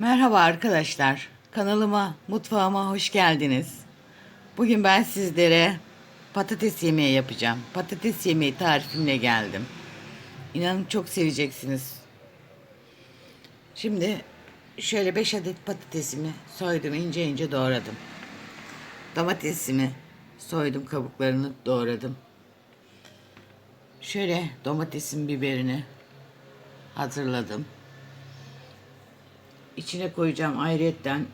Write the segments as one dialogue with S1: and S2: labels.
S1: Merhaba arkadaşlar. Kanalıma, mutfağıma hoş geldiniz. Bugün ben sizlere patates yemeği yapacağım. Patates yemeği tarifimle geldim. İnanın çok seveceksiniz. Şimdi şöyle 5 adet patatesimi soydum, ince ince doğradım. Domatesimi soydum, kabuklarını doğradım. Şöyle domatesin biberini hazırladım. İçine koyacağım ayrıyetten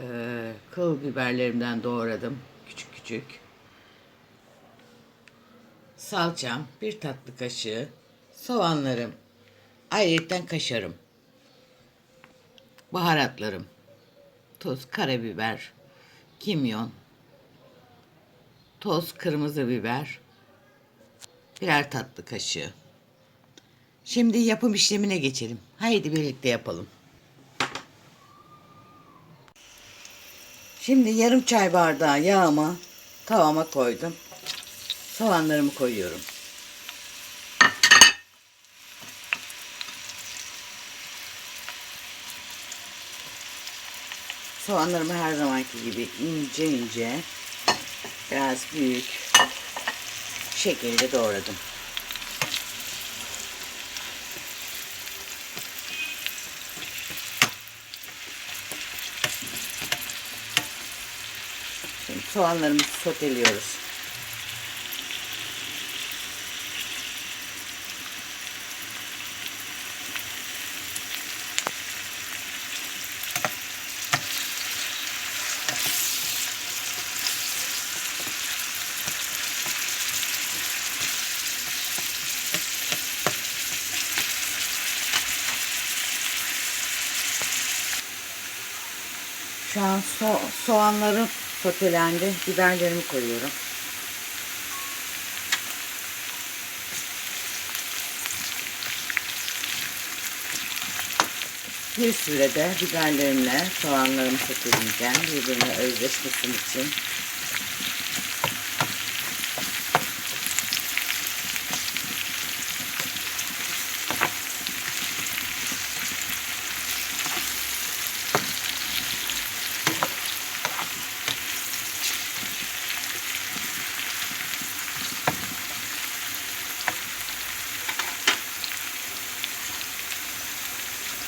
S1: e, kıl biberlerimden doğradım. Küçük küçük. Salçam, bir tatlı kaşığı. Soğanlarım. Ayrıyetten kaşarım. Baharatlarım. Tuz, karabiber, kimyon, toz kırmızı biber, birer tatlı kaşığı. Şimdi yapım işlemine geçelim. Haydi birlikte yapalım. Şimdi yarım çay bardağı yağımı tavama koydum. Soğanlarımı koyuyorum. Soğanlarımı her zamanki gibi ince ince biraz büyük şekilde doğradım. Soğanlarımızı soteliyoruz. Şu an so soğanlarım sotelendi. Biberlerimi koyuyorum. Bir sürede biberlerimle soğanlarımı soteleyeceğim. Birbirine özleşmesi için.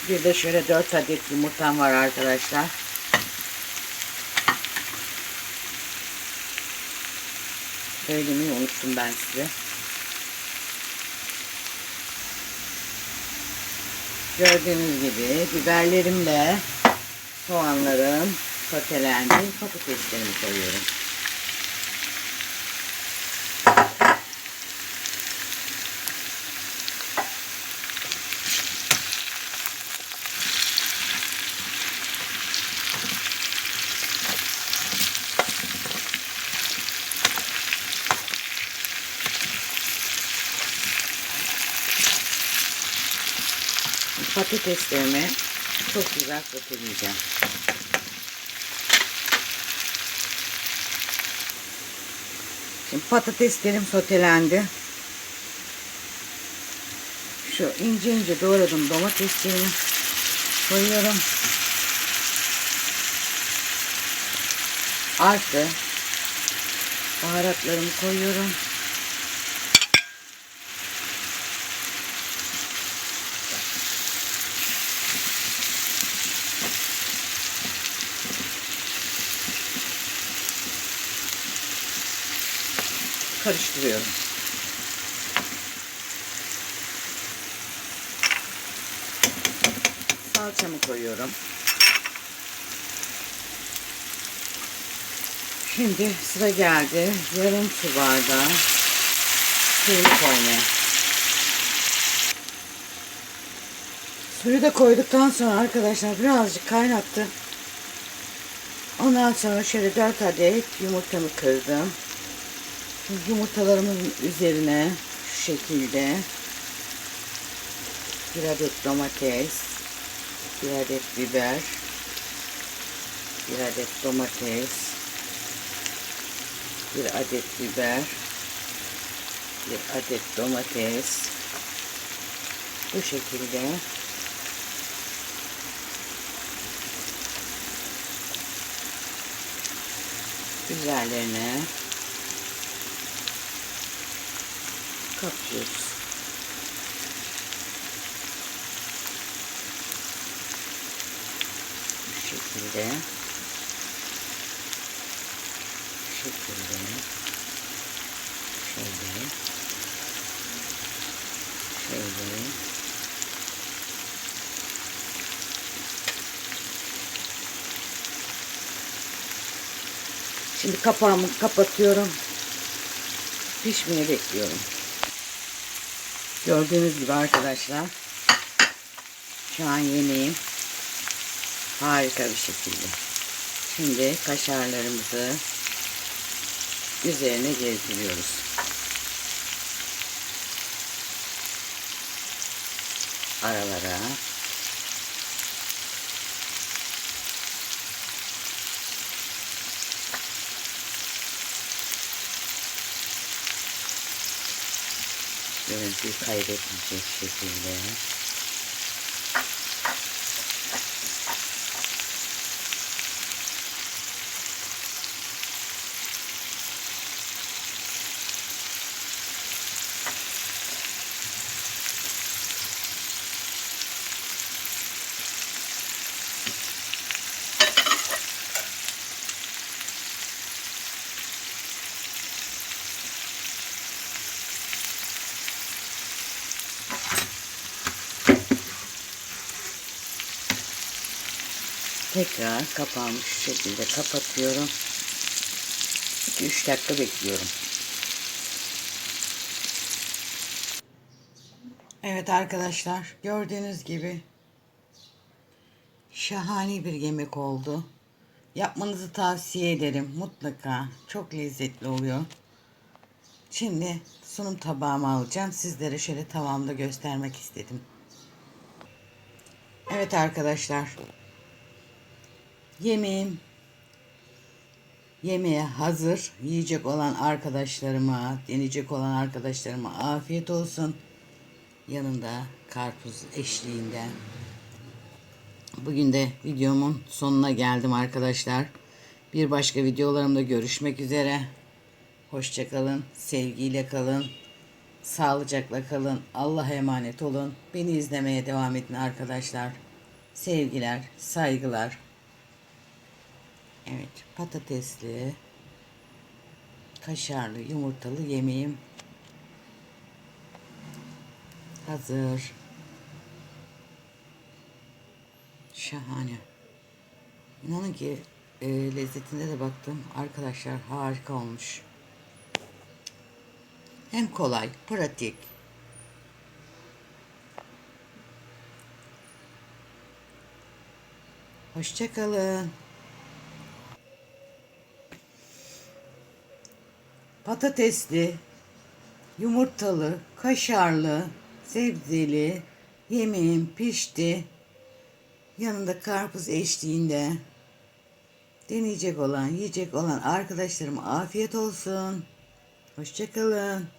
S1: Bir de şöyle 4 adet yumurtam var arkadaşlar. Söylemeyi unuttum ben size. Gördüğünüz gibi biberlerimle soğanlarım sotelendi. Patateslerimi koyuyorum. Patateslerimi çok güzel soteleyeceğim. Şimdi patateslerim sotelendi. Şu ince ince doğradım domateslerimi koyuyorum. Artı baharatlarımı koyuyorum. Karıştırıyorum. Salçamı koyuyorum. Şimdi sıra geldi. Yarım su bardağı suyunu koymaya. Suyu da koyduktan sonra arkadaşlar birazcık kaynattı. Ondan sonra şöyle 4 adet yumurtamı kırdım yumurtalarımızın üzerine şu şekilde bir adet domates, bir adet biber, bir adet domates, bir adet biber, bir adet domates. Bu şekilde. Üzerlerine kaplıyoruz. Bu şekilde. Bu şekilde. Şöyle. Şöyle. Şimdi kapağımı kapatıyorum. Pişmeye bekliyorum. Gördüğünüz gibi arkadaşlar şu an yemeğim harika bir şekilde. Şimdi kaşarlarımızı üzerine gezdiriyoruz. Aralara şöyle bir kaybetmeyecek şekilde tekrar kapağımı şu şekilde kapatıyorum. 2-3 dakika bekliyorum. Evet arkadaşlar gördüğünüz gibi şahane bir yemek oldu. Yapmanızı tavsiye ederim mutlaka. Çok lezzetli oluyor. Şimdi sunum tabağıma alacağım. Sizlere şöyle tavamda göstermek istedim. Evet arkadaşlar. Yemeğim yemeğe hazır. Yiyecek olan arkadaşlarıma, deneyecek olan arkadaşlarıma afiyet olsun. Yanında karpuz eşliğinde. Bugün de videomun sonuna geldim arkadaşlar. Bir başka videolarımda görüşmek üzere. Hoşçakalın, sevgiyle kalın, sağlıcakla kalın, Allah'a emanet olun. Beni izlemeye devam edin arkadaşlar. Sevgiler, saygılar. Evet, patatesli, kaşarlı, yumurtalı yemeğim hazır. Şahane. İnanın ki e, lezzetine de baktım. Arkadaşlar harika olmuş. Hem kolay, pratik. Hoşçakalın. Patatesli, yumurtalı, kaşarlı, sebzeli yemeğim pişti. Yanında karpuz eşliğinde deneyecek olan, yiyecek olan arkadaşlarıma afiyet olsun. Hoşçakalın.